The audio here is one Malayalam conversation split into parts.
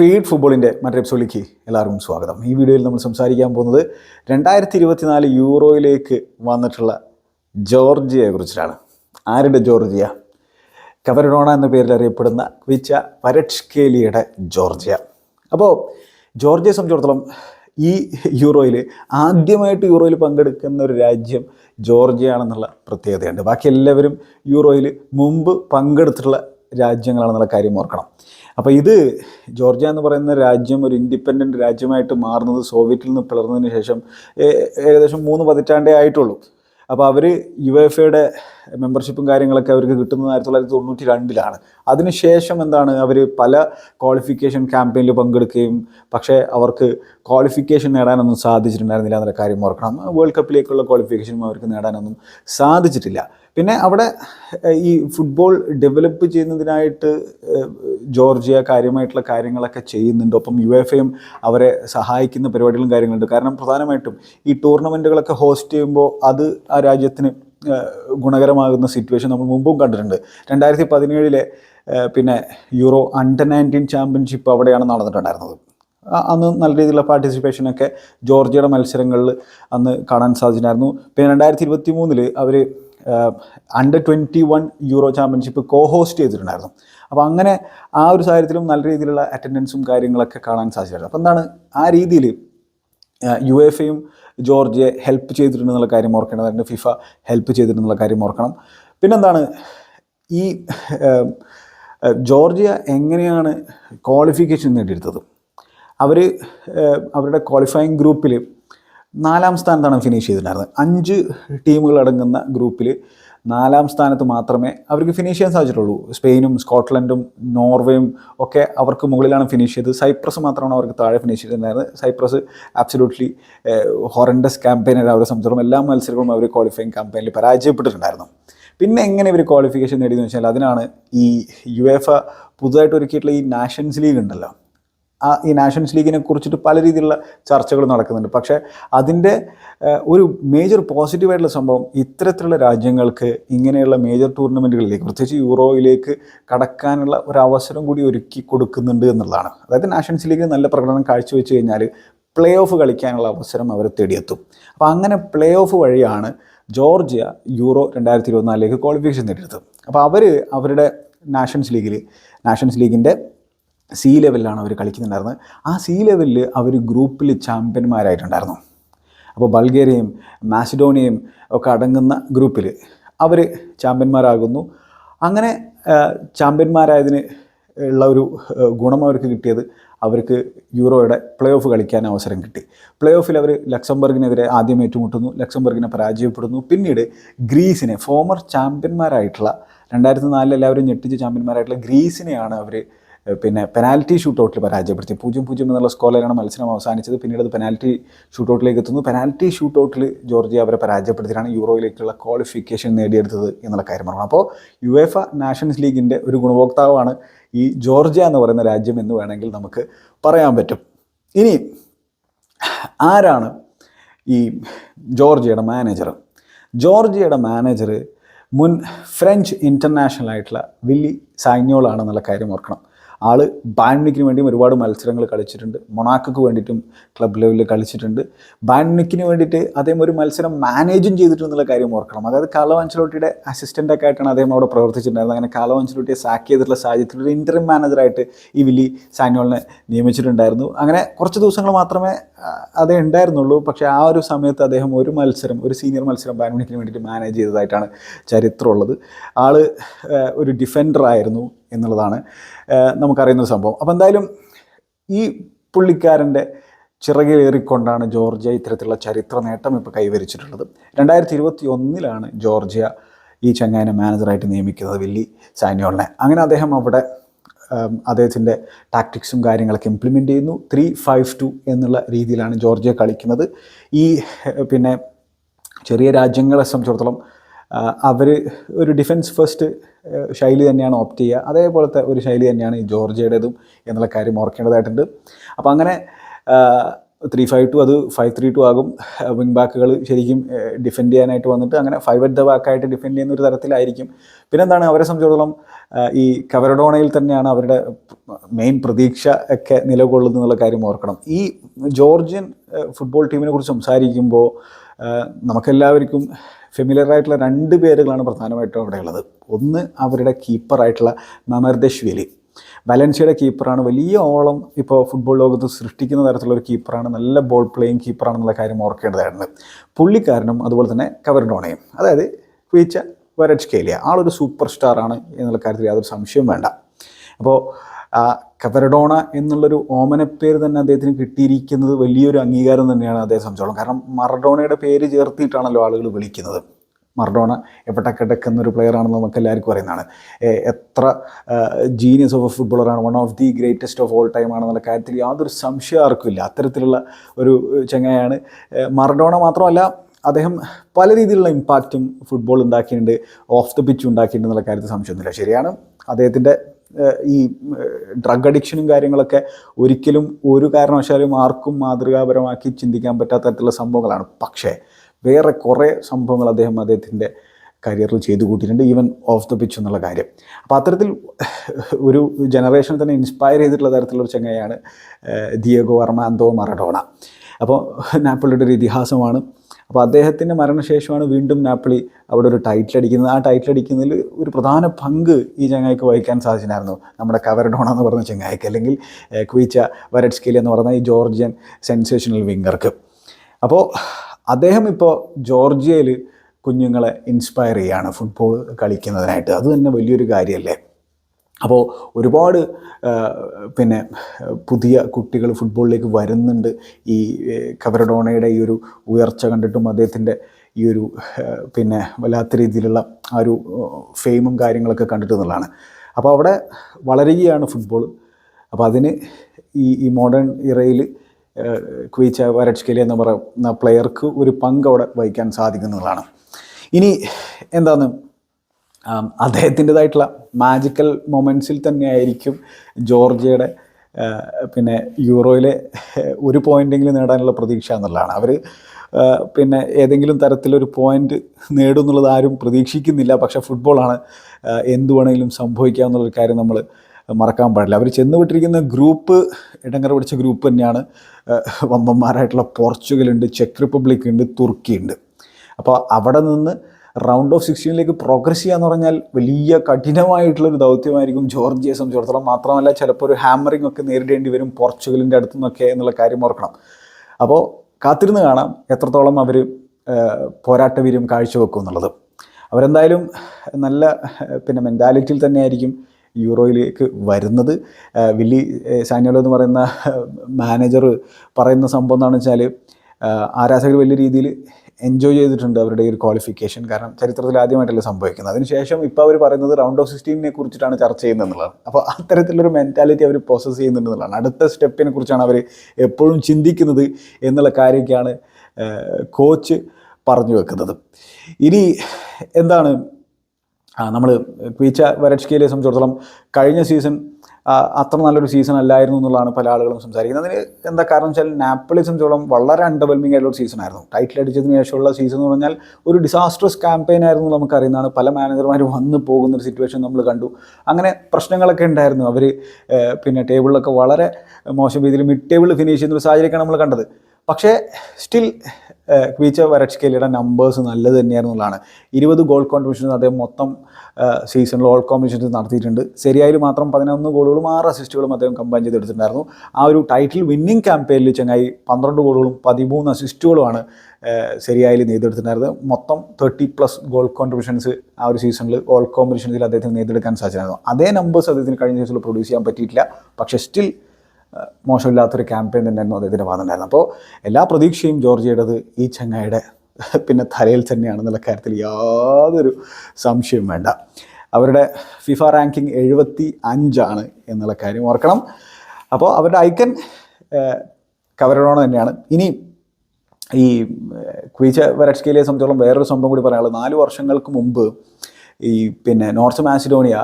ഫീഡ് ഫുട്ബോളിന്റെ മറ്റൊരു എപ്പിസോഡിലേക്ക് എല്ലാവർക്കും സ്വാഗതം. ഈ വീഡിയോയിൽ നമ്മൾ സംസാരിക്കാൻ പോകുന്നത് രണ്ടായിരത്തി ഇരുപത്തിനാല് യൂറോയിലേക്ക് വന്നിട്ടുള്ള ജോർജിയയെക്കുറിച്ചിട്ടാണ് ആരുടെ ജോർജിയ? കവരഡോണ എന്ന പേരിൽ അറിയപ്പെടുന്ന വിച്ച പരട്ഷ്കേലിയുടെ ജോർജിയ. അപ്പോൾ ജോർജിയയെ സംബന്ധിച്ചിടത്തോളം ഈ യൂറോയിൽ ആദ്യമായിട്ട് യൂറോയിൽ പങ്കെടുക്കുന്ന ഒരു രാജ്യം ജോർജിയ ആണെന്നുള്ള പ്രത്യേകതയുണ്ട്. ബാക്കി എല്ലാവരും യൂറോയിൽ മുമ്പ് പങ്കെടുത്തിട്ടുള്ള രാജ്യങ്ങളാണെന്നുള്ള കാര്യം ഓർക്കണം. അപ്പോൾ ഇത് ജോർജിയ എന്ന് പറയുന്ന രാജ്യം ഒരു ഇൻഡിപെൻഡന്റ് രാജ്യമായിട്ട് മാറുന്നത് സോവിയറ്റിൽ നിന്ന് പിളർന്നതിന് ശേഷം ഏകദേശം മൂന്ന് പതിറ്റാണ്ടേ ആയിട്ടുള്ളൂ. അപ്പോൾ അവർ യു എഫ് എയുടെ മെമ്പർഷിപ്പും കാര്യങ്ങളൊക്കെ അവർക്ക് കിട്ടുന്നത് ആയിരത്തി തൊള്ളായിരത്തി തൊണ്ണൂറ്റി രണ്ടിലാണ് അതിനുശേഷം എന്താണ്? അവർ പല ക്വാളിഫിക്കേഷൻ ക്യാമ്പയിനിൽ പങ്കെടുക്കുകയും പക്ഷേ അവർക്ക് ക്വാളിഫിക്കേഷൻ നേടാനൊന്നും സാധിച്ചിട്ടുണ്ടായിരുന്നില്ല എന്നുള്ള കാര്യം ഓർക്കണം. വേൾഡ് കപ്പിലേക്കുള്ള ക്വാളിഫിക്കേഷനും അവർക്ക് നേടാനൊന്നും സാധിച്ചിട്ടില്ല. പിന്നെ അവിടെ ഈ ഫുട്ബോൾ ഡെവലപ്പ് ചെയ്യുന്നതിനായിട്ട് ജോർജിയ കാര്യമായിട്ടുള്ള കാര്യങ്ങളൊക്കെ ചെയ്യുന്നുണ്ട്. ഒപ്പം യു എഫ് എയും അവരെ സഹായിക്കുന്ന പരിപാടികളും കാര്യങ്ങളുണ്ട്. കാരണം പ്രധാനമായിട്ടും ഈ ടൂർണമെന്റുകളൊക്കെ ഹോസ്റ്റ് ചെയ്യുമ്പോൾ അത് ആ രാജ്യത്തിന് ഗുണകരമാകുന്ന സിറ്റുവേഷൻ നമ്മൾ മുമ്പും കണ്ടിട്ടുണ്ട്. രണ്ടായിരത്തി പതിനേഴിലെ പിന്നെ യൂറോ അണ്ടർ നയന്റീൻ ചാമ്പ്യൻഷിപ്പ് അവിടെയാണ് നടന്നിട്ടുണ്ടായിരുന്നത്. അന്ന് നല്ല രീതിയിലുള്ള പാർട്ടിസിപ്പേഷനൊക്കെ ജോർജിയയുടെ മത്സരങ്ങളിൽ അന്ന് കാണാൻ സാധിച്ചിട്ടുണ്ടായിരുന്നു. പിന്നെ രണ്ടായിരത്തി ഇരുപത്തി മൂന്നിൽ അവർ under twenty one Euro championship co host ചെയ്തിട്ടുണ്ടായിരുന്നു. അപ്പോൾ അങ്ങനെ ആ ഒരു സാഹചര്യത്തിലും നല്ല രീതിയിലുള്ള അറ്റൻഡൻസും കാര്യങ്ങളൊക്കെ കാണാൻ സാധിച്ചിട്ടുണ്ട് അപ്പോൾ എന്താണ് ആ രീതിയിൽ യു എഫ് എയും ജോർജിയെ ഹെൽപ്പ് ചെയ്തിട്ടുണ്ടെന്നുള്ള കാര്യം ഓർക്കണം. അതിന്റെ ഫിഫ ഹെൽപ്പ് ചെയ്തിട്ടുണ്ടെന്നുള്ള കാര്യം ഓർക്കണം. പിന്നെന്താണ് ഈ ജോർജിയ എങ്ങനെയാണ് ക്വാളിഫിക്കേഷൻ നേടിയെടുത്തത്? അവർ അവരുടെ ക്വാളിഫയിങ് ഗ്രൂപ്പിൽ നാലാം സ്ഥാനത്താണ് ഫിനിഷ് ചെയ്തിട്ടുണ്ടായിരുന്നത്. അഞ്ച് ടീമുകൾ അടങ്ങുന്ന ഗ്രൂപ്പിൽ നാലാം സ്ഥാനത്ത് മാത്രമേ അവർക്ക് ഫിനിഷ് ചെയ്യാൻ സാധിച്ചിട്ടുള്ളൂ. സ്പെയിനും സ്കോട്ട്ലൻഡും നോർവേയും ഒക്കെ അവർക്ക് മുകളിലാണ് ഫിനിഷ് ചെയ്തത്. സൈപ്രസ് മാത്രമാണ് അവർക്ക് താഴെ ഫിനിഷ് ചെയ്തിട്ടുണ്ടായിരുന്നത്. സൈപ്രസ് ആബ്സലൂട്ട്ലി ഹൊറൻഡസ് ക്യാമ്പയിനാണ് അവരെ സംബന്ധിച്ചിടത്തോളം എല്ലാ മത്സരങ്ങളും അവർ ക്വാളിഫയിങ് ക്യാമ്പയിനിൽ പരാജയപ്പെട്ടിട്ടുണ്ടായിരുന്നു. പിന്നെ എങ്ങനെ ഇവർ ക്വാളിഫിക്കേഷൻ നേടിയെന്ന് വെച്ചാൽ അതിനാണ് ഈ യു എഫ് പുതുതായിട്ട് ഒരുക്കിയിട്ടുള്ള ഈ നാഷൻസ് ലീഗ് ഉണ്ടല്ലോ. ആ ഈ നാഷൻസ് ലീഗിനെ കുറിച്ചിട്ട് പല രീതിയിലുള്ള ചർച്ചകൾ നടക്കുന്നുണ്ട്. പക്ഷേ അതിന്റെ ഒരു മേജർ പോസിറ്റീവായിട്ടുള്ള സംഭവം ഇത്തരത്തിലുള്ള രാജ്യങ്ങൾക്ക് ഇങ്ങനെയുള്ള മേജർ ടൂർണമെന്റുകളിലേക്ക് പ്രത്യേകിച്ച് യൂറോയിലേക്ക് കടക്കാനുള്ള ഒരു അവസരം കൂടി ഒരുക്കി കൊടുക്കുന്നുണ്ട് എന്നുള്ളതാണ്. അതായത് നാഷൻസ് ലീഗ് നല്ല പ്രകടനം കാഴ്ചവെച്ച് കഴിഞ്ഞാൽ പ്ലേ ഓഫ് കളിക്കാനുള്ള അവസരം അവർ തേടിയെത്തും. അപ്പോൾ അങ്ങനെ പ്ലേ ഓഫ് വഴിയാണ് ജോർജിയ യൂറോ രണ്ടായിരത്തി ഇരുപത്തിനാലിലേക്ക് ക്വാളിഫിക്കേഷൻ നേടിയെടുത്തത്. അപ്പോൾ അവർ അവരുടെ നാഷൻസ് ലീഗിൽ നാഷൻസ് ലീഗിന്റെ സി ലെവലിലാണ് അവർ കളിക്കുന്നുണ്ടായിരുന്നത്. ആ സി ലെവലിൽ അവർ ഗ്രൂപ്പിൽ ചാമ്പ്യന്മാരായിട്ടുണ്ടായിരുന്നു. അപ്പോൾ ബൾഗേറിയയും മാസിഡോണിയയും ഒക്കെ അടങ്ങുന്ന ഗ്രൂപ്പിൽ അവർ ചാമ്പ്യന്മാരാകുന്നു. അങ്ങനെ ചാമ്പ്യന്മാരായതിന് ഉള്ള ഒരു ഗുണം അവർക്ക് കിട്ടിയത് അവർക്ക് യൂറോയുടെ പ്ലേ ഓഫ് കളിക്കാൻ അവസരം കിട്ടി. പ്ലേ ഓഫിൽ അവർ ലക്സംബർഗിനെതിരെ ആദ്യം ഏറ്റുമുട്ടുന്നു ലക്സംബർഗിനെ പരാജയപ്പെടുന്നു. പിന്നീട് ഗ്രീസിനെ ഫോമർ ചാമ്പ്യന്മാരായിട്ടുള്ള രണ്ടായിരത്തി നാലിൽ എല്ലാവരും ഞെട്ടിച്ച ചാമ്പ്യന്മാരായിട്ടുള്ള ഗ്രീസിനെയാണ് അവർ പിന്നെ പെനാൽറ്റി ഷൂട്ടൗട്ടിൽ പരാജയപ്പെടുത്തി. പൂജ്യം പൂജ്യം എന്നുള്ള സ്കോറിലാണ് മത്സരം അവസാനിച്ചത്. പിന്നീട് അത് പെനാൽറ്റി ഷൂട്ടൗട്ടിലേക്ക് എത്തുന്നു. പെനാൽറ്റി ഷൂട്ടൗട്ടിൽ ജോർജിയ അവരെ പരാജയപ്പെടുത്തിയാണ് യൂറോയിലേക്കുള്ള ക്വാളിഫിക്കേഷൻ നേടിയെടുത്തത് എന്നുള്ള കാര്യം പറഞ്ഞു. അപ്പോൾ യു എഫ നാഷൻസ് ലീഗിന്റെ ഒരു ഗുണഭോക്താവാണ് ഈ ജോർജിയ എന്ന് പറയുന്ന രാജ്യം എന്ന് വേണമെങ്കിൽ നമുക്ക് പറയാൻ പറ്റും. ഇനി ആരാണ് ഈ ജോർജിയയുടെ മാനേജർ ജോർജിയയുടെ മാനേജർ മുൻ ഫ്രഞ്ച് ഇന്റർനാഷണൽ ആയിട്ടുള്ള വില്ലി സാഗ്നോളാണെന്നുള്ള കാര്യം ഓർക്കണം. ആൾ ബാൻമിക്കിന് വേണ്ടിയും ഒരുപാട് മത്സരങ്ങൾ കളിച്ചിട്ടുണ്ട്. മൊണാക്കോക്ക് വേണ്ടിയിട്ടും ക്ലബ് ലെവലിൽ കളിച്ചിട്ടുണ്ട്. ബാൻമിക്കിന് വേണ്ടിയിട്ട് അദ്ദേഹം ഒരു മത്സരം മാനേജും ചെയ്തിട്ടുണ്ടെന്നുള്ള കാര്യം ഓർക്കണം. അതായത് കാലോ അഞ്ചലോട്ടിയുടെ അസിസ്റ്റന്റൊക്കെ ആയിട്ടാണ് അദ്ദേഹം അവിടെ പ്രവർത്തിച്ചിട്ടുണ്ടായിരുന്നത്. അങ്ങനെ കാലോ അഞ്ചലോട്ടിയെ സാക്ക് ചെയ്തിട്ടുള്ള സാഹചര്യത്തിൽ ഒരു ഇന്റർ മാനേജറായിട്ട് ഈ വില്ലി സാനുവലിനെ നിയമിച്ചിട്ടുണ്ടായിരുന്നു. അങ്ങനെ കുറച്ച് ദിവസങ്ങൾ മാത്രമേ അതേ ഉണ്ടായിരുന്നുള്ളൂ. പക്ഷേ ആ ഒരു സമയത്ത് അദ്ദേഹം ഒരു മത്സരം ഒരു സീനിയർ മത്സരം ബാൻമിക്കിന് വേണ്ടിയിട്ട് മാനേജ് ചെയ്തതായിട്ടാണ് ചരിത്രമുള്ളത്. ആൾ ഒരു ഡിഫൻഡർ ആയിരുന്നു. എന്നുള്ളതാണ് നമുക്കറിയുന്ന സംഭവം. അപ്പോൾ എന്തായാലും ഈ പുള്ളിക്കാരന്റെ ചിറകിലേറിക്കൊണ്ടാണ് ജോർജിയ ഇത്തരത്തിലുള്ള ചരിത്ര നേട്ടം ഇപ്പോൾ കൈവരിച്ചിട്ടുള്ളത്. രണ്ടായിരത്തി ഇരുപത്തി ഒന്നിലാണ് ജോർജിയ ഈ ചങ്ങായിനെ മാനേജറായിട്ട് നിയമിക്കുന്നത് വില്ലി സാനിയോളിനെ. അങ്ങനെ അദ്ദേഹം അവിടെ അദ്ദേഹത്തിന്റെ ടാക്ടിക്സും കാര്യങ്ങളൊക്കെ ഇംപ്ലിമെന്റ് ചെയ്യുന്നു. ത്രീ ഫൈവ് ടു എന്നുള്ള രീതിയിലാണ് ജോർജിയ കളിക്കുന്നത്. ഈ പിന്നെ ചെറിയ രാജ്യങ്ങളെ സംബന്ധിച്ചിടത്തോളം അവർ ഒരു ഡിഫൻസ് ഫസ്റ്റ് ശൈലി തന്നെയാണ് ഓപ്റ്റ് ചെയ്യുക. അതേപോലത്തെ ഒരു ശൈലി തന്നെയാണ് ഈ ജോർജിയയുടേതും എന്നുള്ള കാര്യം ഓർക്കേണ്ടതായിട്ടുണ്ട്. അപ്പോൾ അങ്ങനെ ത്രീ ഫൈവ് ടു അത് ഫൈവ് ത്രീ ടു ആകും. വിങ് ബാക്കുകൾ ശരിക്കും ഡിഫെൻഡ് ചെയ്യാനായിട്ട് വന്നിട്ട് അങ്ങനെ ഫൈവ് അറ്റ് ദ ബാക്കായിട്ട് ഡിഫെൻഡ് ചെയ്യുന്ന ഒരു തരത്തിലായിരിക്കും. പിന്നെന്താണ് അവരെ സംബന്ധിച്ചിടത്തോളം ഈ കവരഡോണയിൽ തന്നെയാണ് അവരുടെ മെയിൻ പ്രതീക്ഷ ഒക്കെ എന്നുള്ള കാര്യം ഓർക്കണം. ഈ ജോർജിയൻ ഫുട്ബോൾ ടീമിനെ കുറിച്ച് സംസാരിക്കുമ്പോൾ നമുക്കെല്ലാവർക്കും ഫെമിലിയർ ആയിട്ടുള്ള രണ്ട് പേരുകളാണ് പ്രധാനമായിട്ടും അവിടെ ഉള്ളത്. ഒന്ന് അവരുടെ കീപ്പറായിട്ടുള്ള മമർദശ്വലി വലൻസിയുടെ കീപ്പറാണ് വലിയ ഓളം ഇപ്പോൾ ഫുട്ബോൾ ലോകത്ത് സൃഷ്ടിക്കുന്ന തരത്തിലുള്ള ഒരു കീപ്പറാണ് നല്ല ബോൾ പ്ലേയിങ് കീപ്പറാണെന്നുള്ള കാര്യം ഓർക്കേണ്ടതായിരുന്നു പുള്ളിക്കാരനും അതുപോലെ തന്നെ കവർഡോണയും അതായത് വീച്ച വരച്ച് കേലിയ ആളൊരു സൂപ്പർ സ്റ്റാറാണ് എന്നുള്ള കാര്യത്തിൽ യാതൊരു സംശയവും വേണ്ട. അപ്പോൾ കവരഡോണ എന്നുള്ളൊരു ഓമനപ്പേര് തന്നെ അദ്ദേഹത്തിന് കിട്ടിയിരിക്കുന്നത് വലിയൊരു അംഗീകാരം തന്നെയാണ് അദ്ദേഹം സംബന്ധിച്ചോളം. കാരണം മറഡോണയുടെ പേര് ചേർത്തിട്ടാണല്ലോ ആളുകൾ വിളിക്കുന്നത്. മറഡോണ എപ്പട്ടക്കടക്ക് എന്നൊരു പ്ലെയർ ആണെന്ന് നമുക്ക് എല്ലാവർക്കും അറിയുന്നതാണ് എത്ര genius of a ഫുട്ബോളറാണ് one of the greatest of all time ആണെന്നുള്ള കാര്യത്തിൽ യാതൊരു സംശയം ആർക്കുമില്ല അത്തരത്തിലുള്ള ഒരു ചങ്ങായാണ് മറഡോണ മാത്രമല്ല അദ്ദേഹം പല രീതിയിലുള്ള ഇമ്പാക്റ്റും ഫുട്ബോൾ ഉണ്ടാക്കിയിട്ടുണ്ട് ഓഫ് ദ പിച്ച് ഉണ്ടാക്കിയിട്ടുണ്ട് എന്നുള്ള കാര്യത്തിൽ സംശയമൊന്നുമില്ല. ശരിയാണ് അദ്ദേഹത്തിന്റെ ഈ ഡ്രഗ് അഡിക്ഷനും കാര്യങ്ങളൊക്കെ ഒരിക്കലും ഒരു കാരണവശാലും ആർക്കും മാതൃകാപരമാക്കി ചിന്തിക്കാൻ പറ്റാത്ത തരത്തിലുള്ള സംഭവങ്ങളാണ്. പക്ഷേ വേറെ കുറേ സംഭവങ്ങൾ അദ്ദേഹം അദ്ദേഹത്തിന്റെ കരിയറിൽ ചെയ്തു കൂട്ടിയിട്ടുണ്ട് ഈവൻ ഓഫ് ദ പിച്ച് എന്നുള്ള കാര്യം. അപ്പോൾ അത്തരത്തിൽ ഒരു ജനറേഷനെ തന്നെ ഇൻസ്പയർ ചെയ്തിട്ടുള്ള തരത്തിലുള്ള ചങ്ങയാണ് ദിയഗോ വർമാൻതോ മറഡോണ അപ്പോൾ നാപ്പിളിയുടെ ഒരു ഇതിഹാസമാണ് അപ്പോൾ അദ്ദേഹത്തിന്റെ മരണശേഷമാണ് വീണ്ടും നാപ്പിളി അവിടെ ഒരു ടൈറ്റിൽ അടിക്കുന്നത്. ആ ടൈറ്റിൽ അടിക്കുന്നതിൽ ഒരു പ്രധാന പങ്ക് ഈ ചങ്ങായിക്ക് വഹിക്കാൻ സാധിച്ചിട്ടുണ്ടായിരുന്നു. നമ്മുടെ കവരഡോണ എന്ന് പറഞ്ഞ ചങ്ങായിക്ക് അല്ലെങ്കിൽ ക്വീച്ച വരട്സ്കേലി എന്ന് പറയുന്ന ഈ ജോർജിയൻ സെൻസേഷണൽ വിങ്ങർക്ക് അപ്പോൾ അദ്ദേഹം ഇപ്പോൾ ജോർജിയയിൽ കുഞ്ഞുങ്ങളെ ഇൻസ്പയർ ചെയ്യാണ്. ഫുട്ബോൾ കളിക്കുന്നതിനായിട്ട്. അത് തന്നെ വലിയൊരു കാര്യമല്ലേ? അപ്പോൾ ഒരുപാട് പിന്നെ പുതിയ കുട്ടികൾ ഫുട്ബോളിലേക്ക് വരുന്നുണ്ട്. ഈ കവരഡോണയുടെ ഈ ഒരു ഉയർച്ച കണ്ടിട്ടും അദ്ദേഹത്തിന്റെ ഈ ഒരു പിന്നെ വല്ലാത്ത രീതിയിലുള്ള ആ ഒരു ഫെയിമും കാര്യങ്ങളൊക്കെ കണ്ടിട്ട് എന്നുള്ളതാണ് അപ്പോൾ അവിടെ വളരുകയാണ് ഫുട്ബോൾ. അപ്പോൾ അതിന് ഈ ഈ മോഡേൺ ഇറയിൽ ക്വീച്ച വരട്സ്കേലി എന്ന് പറയുന്ന പ്ലെയർക്ക് ഒരു പങ്ക് അവിടെ വഹിക്കാൻ സാധിക്കുന്നതാണ്. ഇനി എന്താണ് അദ്ദേഹത്തിന്റെതായിട്ടുള്ള മാജിക്കൽ മൊമെന്റ്സിൽ തന്നെയായിരിക്കും ജോർജിയയുടെ പിന്നെ യൂറോയിലെ ഒരു പോയിന്റെങ്കിലും നേടാനുള്ള പ്രതീക്ഷ എന്നുള്ളതാണ്. അവർ പിന്നെ ഏതെങ്കിലും തരത്തിലൊരു പോയിന്റ് നേടും എന്നുള്ളത് ആരും പ്രതീക്ഷിക്കുന്നില്ല. പക്ഷേ ഫുട്ബോളാണ് എന്തു വേണമെങ്കിലും സംഭവിക്കുക എന്നുള്ളൊരു കാര്യം നമ്മൾ മറക്കാൻ പാടില്ല. അവർ ചെന്ന് വിട്ടിരിക്കുന്ന ഗ്രൂപ്പ് ഇടങ്ങറ പിടിച്ച ഗ്രൂപ്പ് തന്നെയാണ് വമ്പന്മാരായിട്ടുള്ള പോർച്ചുഗലുണ്ട് ചെക്ക് റിപ്പബ്ലിക് ഉണ്ട് തുർക്കി ഉണ്ട് അപ്പോൾ അവിടെ നിന്ന് റൗണ്ട് ഓഫ് സിക്സ്റ്റീനിലേക്ക് പ്രോഗ്രസ് ചെയ്യുക എന്ന് പറഞ്ഞാൽ വലിയ കഠിനമായിട്ടുള്ളൊരു ദൗത്യമായിരിക്കും ജോർജിയെ സംബന്ധിച്ചിടത്തോളം മാത്രമല്ല ചിലപ്പോൾ ഒരു ഹാമറിംഗ് ഒക്കെ നേരിടേണ്ടി വരും പോർച്ചുഗലിന്റെ അടുത്തു നിന്നൊക്കെ എന്നുള്ള കാര്യം ഓർക്കണം. അപ്പോൾ കാത്തിരുന്ന് കാണാം എത്രത്തോളം അവർ പോരാട്ടവീര്യം കാഴ്ചവെക്കും എന്നുള്ളത്. അവരെന്തായാലും നല്ല പിന്നെ മെന്റാലിറ്റിയിൽ തന്നെയായിരിക്കും യൂറോയിലേക്ക് വരുന്നത്. വില്ലി ഏഹ്, എന്ന് പറയുന്ന മാനേജർ പറയുന്ന സംഭവം എന്താണെന്ന് വെച്ചാൽ ആരാധകർ വലിയ രീതിയിൽ എൻജോയ് ചെയ്തിട്ടുണ്ട് അവരുടെ ഈ ഒരു ക്വാളിഫിക്കേഷൻ കാരണം ചരിത്രത്തിൽ ആദ്യമായിട്ടല്ല സംഭവിക്കുന്നത്. അതിനുശേഷം ഇപ്പോൾ അവർ പറയുന്നത് റൗണ്ട് ഓഫ് സിക്സ്റ്റീനെ കുറിച്ചിട്ടാണ് ചർച്ച ചെയ്യുന്നത് എന്നുള്ളതാണ് അപ്പോൾ അത്തരത്തിലൊരു മെന്റാലിറ്റി അവർ പ്രോസസ്സ് ചെയ്യുന്നുണ്ട് എന്നുള്ളതാണ് അടുത്ത സ്റ്റെപ്പിനെ കുറിച്ചാണ് അവർ എപ്പോഴും ചിന്തിക്കുന്നത് എന്നുള്ള കാര്യമൊക്കെയാണ് കോച്ച് പറഞ്ഞു വെക്കുന്നത്. ഇനി എന്താണ്? നമ്മൾ പീച്ച വരട്സ്കേലിയെ സംബന്ധിച്ചിടത്തോളം കഴിഞ്ഞ സീസൺ അത്ര നല്ലൊരു സീസൺ അല്ലായിരുന്നു എന്നുള്ളതാണ് പല ആളുകളും സംസാരിക്കുന്നത്. അതിന് എന്താ കാരണം വെച്ചാൽ നാപ്പിളെ സംബന്ധിച്ചോളം വളരെ അണ്ടർവെൽമിംഗ് ആയിട്ടുള്ള സീസൺ ആയിരുന്നു. ടൈറ്റിൽ അടിച്ചതിന് ശേഷമുള്ള സീസൺ എന്ന് പറഞ്ഞാൽ ഒരു ഡിസാസ്ട്രസ് ക്യാമ്പയിൻ ആയിരുന്നു നമുക്കറിയുന്നതാണ്. പല മാനേജർമാരും വന്ന് പോകുന്ന ഒരു സിറ്റുവേഷൻ നമ്മൾ കണ്ടു. അങ്ങനെ പ്രശ്നങ്ങളൊക്കെ ഉണ്ടായിരുന്നു. അവർ പിന്നെ ടേബിളിലൊക്കെ വളരെ മോശം രീതിയിൽ മിഡ് ടേബിൾ ഫിനിഷ് ചെയ്യുന്ന ഒരു സാഹചര്യമൊക്കെയാണ് നമ്മൾ കണ്ടത്. പക്ഷേ സ്റ്റിൽ ക്വീച്ച വരട്സ്കേലിയുടെ നമ്പേഴ്സ് നല്ലത് തന്നെയായിരുന്നു എന്നുള്ളതാണ് ഇരുപത് ഗോൾ കോൺട്രിബ്യൂഷൻസ് അദ്ദേഹം മൊത്തം സീസണിൽ ഓൾ കോമ്പറ്റീഷൻസ് നടത്തിയിട്ടുണ്ട്. ശരിയായി മാത്രം പതിനൊന്ന് ഗോളുകളും ആറ് അസിസ്റ്റുകളും അദ്ദേഹം കമ്പൈൻ ചെയ്തെടുത്തിട്ടുണ്ടായിരുന്നു. ആ ഒരു ടൈറ്റിൽ വിന്നിംഗ് ക്യാമ്പയിനിൽ ചങ്ങായി പന്ത്രണ്ട് ഗോളുകളും പതിമൂന്ന് അസിസ്റ്റുകളുമാണ് ശരിയായി നേടിയെടുത്തിട്ടുണ്ടായിരുന്നത്. മൊത്തം തേർട്ടി പ്ലസ് ഗോൾ കോൺട്രിബ്യൂഷൻസ് ആ ഒരു സീസണിൽ ഓൾ കോമ്പറ്റീഷൻസിൽ അദ്ദേഹത്തിന് നേടിയെടുക്കാൻ സാധിച്ചിരുന്നു. അതേ നമ്പേഴ്സ് അദ്ദേഹത്തിന് കഴിഞ്ഞ സീസണിൽ പ്രൊഡ്യൂസ് ചെയ്യാൻ പറ്റിയിട്ടില്ല. പക്ഷേ സ്റ്റിൽ മോശമില്ലാത്തൊരു ക്യാമ്പയിൻ തന്നെയായിരുന്നു അദ്ദേഹത്തിന്റെ ഭാഗത്തുണ്ടായിരുന്നത്. അപ്പോൾ എല്ലാ പ്രതീക്ഷയും ജോർജിയുടേത് ഈ ചങ്ങായിയുടെ പിന്നെ തലയിൽ തന്നെയാണെന്നുള്ള കാര്യത്തിൽ യാതൊരു സംശയവും വേണ്ട. അവരുടെ ഫിഫ റാങ്കിങ് എഴുപത്തി അഞ്ചാണ് എന്നുള്ള കാര്യം ഓർക്കണം. അപ്പോൾ അവരുടെ ഐക്കൻ കവരഡോണ തന്നെയാണ്. ഇനി ഈ ക്വീച്ച വരട്സ്കേലിയെ സംബന്ധിച്ചോളം വേറൊരു സംഭവം കൂടി പറയാനുള്ളത്. നാല് വർഷങ്ങൾക്ക് മുമ്പ് ഈ പിന്നെ നോർത്ത് മാസിഡോണിയ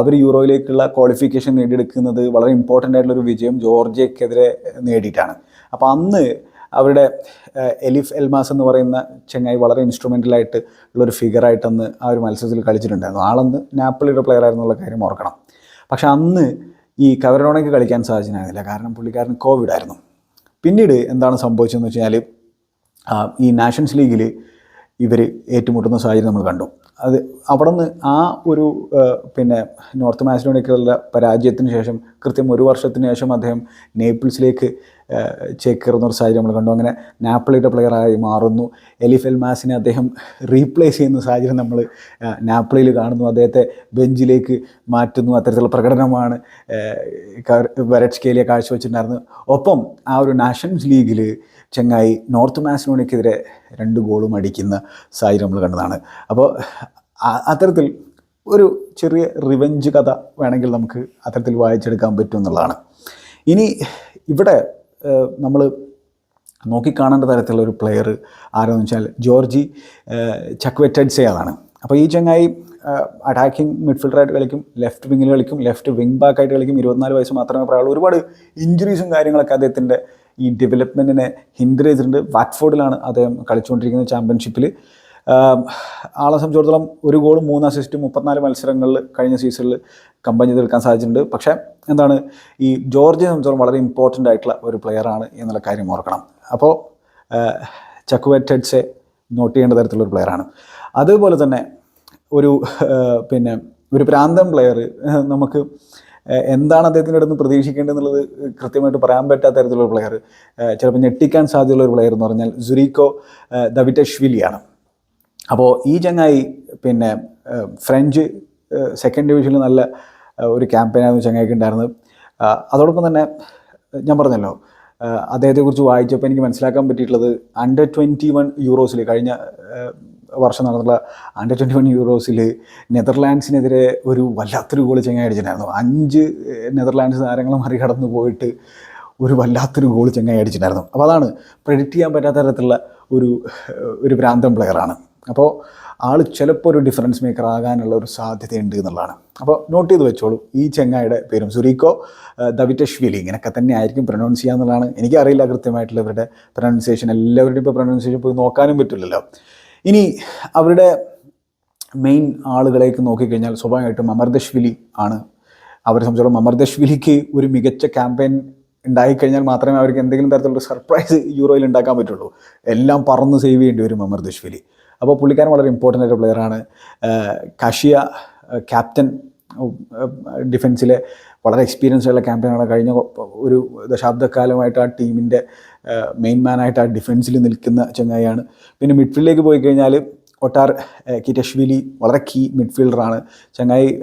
അവർ യൂറോയിലേക്കുള്ള ക്വാളിഫിക്കേഷൻ നേടിയെടുക്കുന്നത് വളരെ ഇമ്പോർട്ടന്റ് ആയിട്ടുള്ള ഒരു വിജയം ജോർജിയക്കെതിരെ നേടിയിട്ടാണ്. അപ്പോൾ അന്ന് അവരുടെ എലിഫ് എൽമാസ് എന്ന് പറയുന്ന ചെങ്ങായി വളരെ ഇൻസ്ട്രുമെന്റലായിട്ട് ഉള്ളൊരു ഫിഗറായിട്ടന്ന് ആ ഒരു മത്സരത്തിൽ കളിച്ചിട്ടുണ്ടായിരുന്നു. ആളന്ന് നാപ്പിളിയുടെ പ്ലെയർ ആയിരുന്നുള്ള കാര്യം ഓർക്കണം. പക്ഷെ അന്ന് ഈ കവരോണയ്ക്ക് കളിക്കാൻ സാധിച്ചിരുന്നില്ല. കാരണം പുള്ളിക്കാരന് കോവിഡ് ആയിരുന്നു. പിന്നീട് എന്താണ് സംഭവിച്ചതെന്ന് വെച്ച് കഴിഞ്ഞാൽ ഈ നാഷൻസ് ലീഗിൽ ഇവർ ഏറ്റുമുട്ടുന്ന സാഹചര്യം നമ്മൾ കണ്ടു. അത് അവിടെ നിന്ന് ആ ഒരു പിന്നെ നോർത്ത് മാസിഡോണിയക്കുള്ള പരാജയത്തിന് ശേഷം കൃത്യം ഒരു വർഷത്തിന് ശേഷം അദ്ദേഹം നേപ്പിൾസിലേക്ക് ചേക്കേറുന്ന ഒരു സാഹചര്യം നമ്മൾ കണ്ടു. അങ്ങനെ നാപ്പിളിയുടെ പ്ലെയറായി മാറുന്നു. എലിഫ് എൽമാസിനെ അദ്ദേഹം റീപ്ലേസ് ചെയ്യുന്ന സാഹചര്യം നമ്മൾ നാപ്പിളിയിൽ കാണുന്നു. അദ്ദേഹത്തെ ബെഞ്ചിലേക്ക് മാറ്റുന്നു. അത്തരത്തിലുള്ള പ്രകടനമാണ് വരട്സ്കേലിയ കാഴ്ചവെച്ചിട്ടുണ്ടായിരുന്നത്. ഒപ്പം ആ ഒരു നാഷൻസ് ലീഗിൽ ചെങ്ങായി നോർത്ത് മാസിനോണിക്കെതിരെ രണ്ട് ഗോളും അടിക്കുന്ന സാഹചര്യം നമ്മൾ കണ്ടതാണ്. അപ്പോൾ അത്തരത്തിൽ ഒരു ചെറിയ റിവെഞ്ച് കഥ വേണമെങ്കിൽ നമുക്ക് അത്തരത്തിൽ വായിച്ചെടുക്കാൻ പറ്റും എന്നുള്ളതാണ്. ഇനി ഇവിടെ നമ്മൾ നോക്കിക്കാണേണ്ട തരത്തിലുള്ള ഒരു പ്ലെയർ ആരെന്ന് വെച്ചാൽ ജോർജി ചക്വെറ്റഡ്സയാണ്. അപ്പോൾ ഈ ചങ്ങായി അറ്റാക്കിംഗ് മിഡ്ഫീൽഡറായിട്ട് കളിക്കും ലെഫ്റ്റ് വിങ്ങിൽ കളിക്കും ലെഫ്റ്റ് വിങ് ബാക്കായിട്ട് കളിക്കും. ഇരുപത്തിനാല് വയസ്സ് മാത്രമേ പ്രായമുള്ളൂ ഒരുപാട് ഇഞ്ചുറീസും കാര്യങ്ങളൊക്കെ അദ്ദേഹത്തിന്റെ ഈ ഡെവലപ്മെന്റിനെ ഹിൻഡർ ചെയ്തിട്ടുണ്ട്. വാറ്റ്ഫോർഡിലാണ് അദ്ദേഹം കളിച്ചുകൊണ്ടിരിക്കുന്നത് ചാമ്പ്യൻഷിപ്പിൽ ആളെ സംബന്ധിച്ചിടത്തോളം ഒരു ഗോളും മൂന്ന് അസിസ്റ്റും മുപ്പത്തിനാല് മത്സരങ്ങളിൽ കഴിഞ്ഞ സീസണിൽ കമ്പനി ചെയ്തെടുക്കാൻ സാധിച്ചിട്ടുണ്ട്. പക്ഷേ എന്താണ് ഈ ജോർജിയെ സംബന്ധിച്ചിടത്തോളം വളരെ ഇമ്പോർട്ടന്റ് ആയിട്ടുള്ള ഒരു പ്ലെയറാണ് എന്നുള്ള കാര്യം ഓർക്കണം. അപ്പോൾ ചക്കുവെറ്റഡ്സെ നോട്ട് ചെയ്യേണ്ട തരത്തിലുള്ള ഒരു പ്ലെയറാണ് അതുപോലെ തന്നെ ഒരു പിന്നെ ഒരു പ്രാന്തം പ്ലെയർ നമുക്ക് എന്താണ് അദ്ദേഹത്തിന്റെ അടുത്ത് പ്രതീക്ഷിക്കേണ്ടതെന്നുള്ളത് കൃത്യമായിട്ട് പറയാൻ പറ്റാത്ത തരത്തിലുള്ള പ്ലെയർ ചിലപ്പോൾ ഞെട്ടിക്കാൻ സാധ്യതയുള്ള ഒരു പ്ലെയർ എന്ന് പറഞ്ഞാൽ സുരീക്കോ ദവിറ്റഷ്വിലിയാണ് അപ്പോൾ ഈ ചങ്ങായി പിന്നെ ഫ്രഞ്ച് സെക്കൻഡ് ഡിവിഷനിൽ നല്ല ഒരു ക്യാമ്പയിനായിരുന്നു ചങ്ങായിക്ക് ഉണ്ടായിരുന്നത്. അതോടൊപ്പം തന്നെ ഞാൻ പറഞ്ഞല്ലോ അദ്ദേഹത്തെക്കുറിച്ച് വായിച്ചപ്പോൾ എനിക്ക് മനസ്സിലാക്കാൻ പറ്റിയിട്ടുള്ളത് അണ്ടർ ട്വന്റി വൺ യൂറോസിൽ കഴിഞ്ഞ വർഷം നടന്നുള്ള അണ്ടർ ട്വന്റി വൺ യൂറോസിൽ നെതർലാൻഡ്സിനെതിരെ ഒരു വല്ലാത്തൊരു ഗോൾ ചങ്ങായി അടിച്ചിട്ടുണ്ടായിരുന്നു. അഞ്ച് നെതർലാൻഡ്സ് താരങ്ങളെ മറികടന്ന് പോയിട്ട് ഒരു വല്ലാത്തൊരു ഗോൾ ചങ്ങായി അടിച്ചിട്ടുണ്ടായിരുന്നു. അപ്പോൾ അതാണ് പ്രെഡിക്റ്റ് ചെയ്യാൻ പറ്റാത്ത തരത്തിലുള്ള ഒരു ഒരു ഭ്രാന്തൻ പ്ലെയറാണ് അപ്പോൾ ആൾ ചിലപ്പോൾ ഒരു ഡിഫറൻസ് മേക്കർ ആകാനുള്ള ഒരു സാധ്യതയുണ്ട് എന്നുള്ളതാണ്. അപ്പോൾ നോട്ട് ചെയ്ത് വെച്ചോളൂ ഈ ചെങ്ങായിയുടെ പേരും സുരീക്കോ ദവിറ്റഷ്വിലി ഇങ്ങനെയൊക്കെ തന്നെ ആയിരിക്കും പ്രൊനൗൺസ് ചെയ്യുക എന്നുള്ളതാണ് എനിക്കറിയില്ല കൃത്യമായിട്ടുള്ള ഇവരുടെ പ്രൊനൗൺസിയേഷൻ എല്ലാവരുടെയും ഇപ്പോൾ പ്രൊനൗൺസിയേഷൻ പോയി നോക്കാനും പറ്റില്ലല്ലോ. ഇനി അവരുടെ മെയിൻ ആളുകളേക്ക് നോക്കിക്കഴിഞ്ഞാൽ സ്വാഭാവികമായിട്ടും അമർദശ്വിലി ആണ്. അവരെ സംബന്ധിച്ചോളം അമർദശ്വിലിക്ക് ഒരു മികച്ച ക്യാമ്പയിൻ ഉണ്ടായിക്കഴിഞ്ഞാൽ മാത്രമേ അവർക്ക് എന്തെങ്കിലും തരത്തിലുള്ള സർപ്രൈസ് യൂറോയിൽ ഉണ്ടാക്കാൻ പറ്റുള്ളൂ. എല്ലാം പറന്ന് സേവ് ചെയ്യേണ്ടി വരും അമർദശ്വിലി. അപ്പോൾ പുള്ളിക്കാരൻ വളരെ ഇമ്പോർട്ടന്റ് ആയിട്ട് പ്ലെയറാണ് കഷിയ ക്യാപ്റ്റൻ ഡിഫൻസിലെ വളരെ എക്സ്പീരിയൻസ് ഉള്ള ക്യാപ്റ്റനാണ് കഴിഞ്ഞ ഒരു ദശാബ്ദക്കാലമായിട്ട് ആ ടീമിന്റെ മെയിൻ മാനായിട്ട് ആ ഡിഫൻസിൽ നിൽക്കുന്ന ചങ്ങായിയാണ്. പിന്നെ മിഡ്ഫീൽഡിലേക്ക് പോയി കഴിഞ്ഞാൽ ഒട്ടാർ കിറ്റഷ്വിലി വളരെ കീ മിഡ്ഫീൽഡറാണ് ചങ്ങായി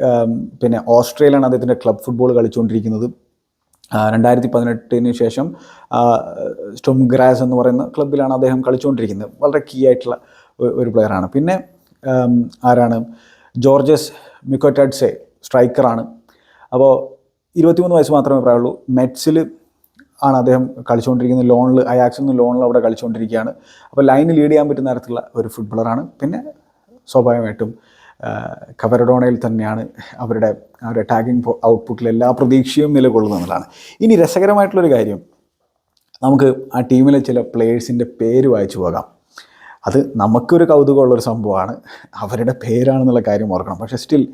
പിന്നെ ഓസ്ട്രേലിയയിലാണ് അദ്ദേഹത്തിന്റെ ക്ലബ് ഫുട്ബോൾ കളിച്ചുകൊണ്ടിരിക്കുന്നത് രണ്ടായിരത്തി പതിനെട്ടിന് ശേഷം സ്റ്റോം ഗ്രാസ് എന്ന് പറയുന്ന ക്ലബിലാണ് അദ്ദേഹം കളിച്ചുകൊണ്ടിരിക്കുന്നത് വളരെ കീ ആയിട്ടുള്ള ഒരു പ്ലെയറാണ് പിന്നെ ആരാണ്? ജോർജസ് മിക്കോറ്റാഡ്സെ സ്ട്രൈക്കറാണ് അപ്പോൾ ഇരുപത്തിമൂന്ന് വയസ്സ് മാത്രമേ പ്രായമുള്ളൂ മെറ്റ്സിൽ ആണ് അദ്ദേഹം കളിച്ചുകൊണ്ടിരിക്കുന്നത്. ലോണിൽ അയാക്സിൽ നിന്ന് ലോണിൽ അവിടെ കളിച്ചുകൊണ്ടിരിക്കുകയാണ്. അപ്പോൾ ലൈന് ലീഡ് ചെയ്യാൻ പറ്റുന്ന തരത്തിലുള്ള ഒരു ഫുട്ബോളറാണ് പിന്നെ സ്വാഭാവികമായിട്ടും കവരഡോണയിൽ തന്നെയാണ് അവരുടെ അവരുടെ ടാഗിങ് ഔട്ട്പുട്ടിൽ എല്ലാ പ്രതീക്ഷയും നിലകൊള്ളുന്നതാണ്. ഇനി രസകരമായിട്ടുള്ളൊരു കാര്യം. നമുക്ക് ആ ടീമിലെ ചില പ്ലേയേഴ്സിന്റെ പേര് വായിച്ചു പോകാം. അത് നമുക്കൊരു കൗതുകമുള്ളൊരു സംഭവമാണ്. അവരുടെ പേരാണെന്നുള്ള കാര്യം ഓർക്കണം. പക്ഷേ സ്റ്റിൽ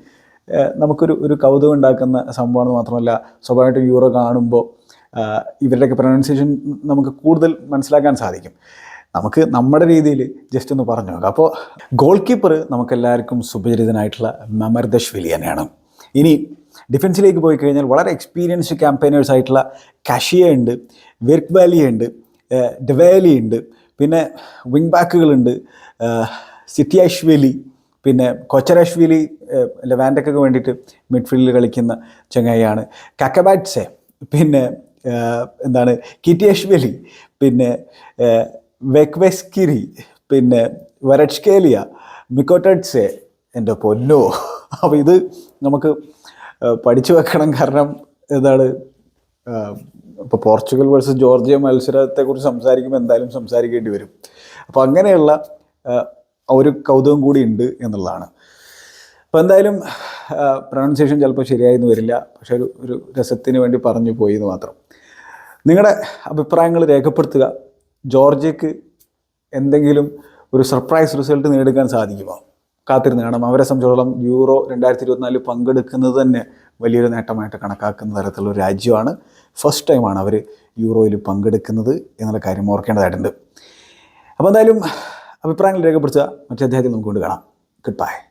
നമുക്കൊരു ഒരു കൗതുകം ഉണ്ടാക്കുന്ന സംഭവമാണെന്ന് മാത്രമല്ല സ്വാഭാവികമായിട്ടും യൂറോ കാണുമ്പോൾ ഇവരുടെയൊക്കെ പ്രൊനൗൺസിയേഷൻ നമുക്ക് കൂടുതൽ മനസ്സിലാക്കാൻ സാധിക്കും. നമുക്ക് നമ്മുടെ രീതിയിൽ ജസ്റ്റ് ഒന്ന് പറഞ്ഞു നോക്കാം. അപ്പോൾ ഗോൾ കീപ്പർ നമുക്കെല്ലാവർക്കും സുപരിചിതനായിട്ടുള്ള മെമർദഷ് തന്നെയാണ്. ഇനി ഡിഫൻസിലേക്ക് പോയി കഴിഞ്ഞാൽ വളരെ എക്സ്പീരിയൻസ്ഡ് ക്യാമ്പയിനേഴ്സ് ആയിട്ടുള്ള കഷിയ ഉണ്ട് വിർക്ക് വാലി ഉണ്ട് ഡെവാലി ഉണ്ട് പിന്നെ വിങ് ബാക്കുകളുണ്ട് സിറ്റിയാഷ്വേലി പിന്നെ കൊച്ചരാഷ്വേലി ലെവാൻഡക്കൊക്കെ വേണ്ടിയിട്ട് മിഡ്ഫീൽഡിൽ കളിക്കുന്ന ചങ്ങായിയാണ്. കക്കബാറ്റ്സെ പിന്നെ എന്താണ് കിറ്റിയഷ്വലി പിന്നെ വെക്വെസ്കിരി പിന്നെ വരട്സ്കേലിയ മിക്കോട്ടഡ്സെ എന്റെ പൊന്നോ. അപ്പോൾ ഇത് നമുക്ക് പഠിച്ചു വെക്കണം. കാരണം എന്താണ് ഇപ്പോൾ പോർച്ചുഗൽ വേഴ്സസ് ജോർജിയ മത്സരത്തെക്കുറിച്ച് സംസാരിക്കുമ്പോൾ എന്തായാലും സംസാരിക്കേണ്ടി വരും. അപ്പോൾ അങ്ങനെയുള്ള ഒരു കൗതുകം കൂടി ഉണ്ട് എന്നുള്ളതാണ്. അപ്പോൾ എന്തായാലും പ്രൊണൗൺസിയേഷൻ ചിലപ്പോൾ ശരിയായെന്ന് വരില്ല. പക്ഷെ ഒരു ഒരു രസത്തിന് വേണ്ടി പറഞ്ഞു പോയി എന്ന് മാത്രം. നിങ്ങളുടെ അഭിപ്രായങ്ങൾ രേഖപ്പെടുത്തുക. ജോർജിയക്ക് എന്തെങ്കിലും ഒരു സർപ്രൈസ് റിസൾട്ട് നേടുക്കാൻ സാധിക്കുമോ? കാത്തിരുന്ന് കാണാം. അവരെ സംബന്ധിച്ചിടത്തോളം യൂറോ രണ്ടായിരത്തി ഇരുപത്തിനാലിൽ പങ്കെടുക്കുന്നത് തന്നെ വലിയൊരു നേട്ടമായിട്ട് കണക്കാക്കുന്ന തരത്തിലുള്ള രാജ്യമാണ്. ഫസ്റ്റ് ടൈമാണ് അവർ യൂറോയിൽ പങ്കെടുക്കുന്നത് എന്നുള്ള കാര്യം ഓർക്കേണ്ടതായിട്ടുണ്ട്. അപ്പോൾ എന്തായാലും അഭിപ്രായങ്ങൾ രേഖപ്പെടുത്തുക. മറ്റേ അദ്ദേഹത്തെ നമുക്ക് കൊണ്ട് കാണാം. Good bye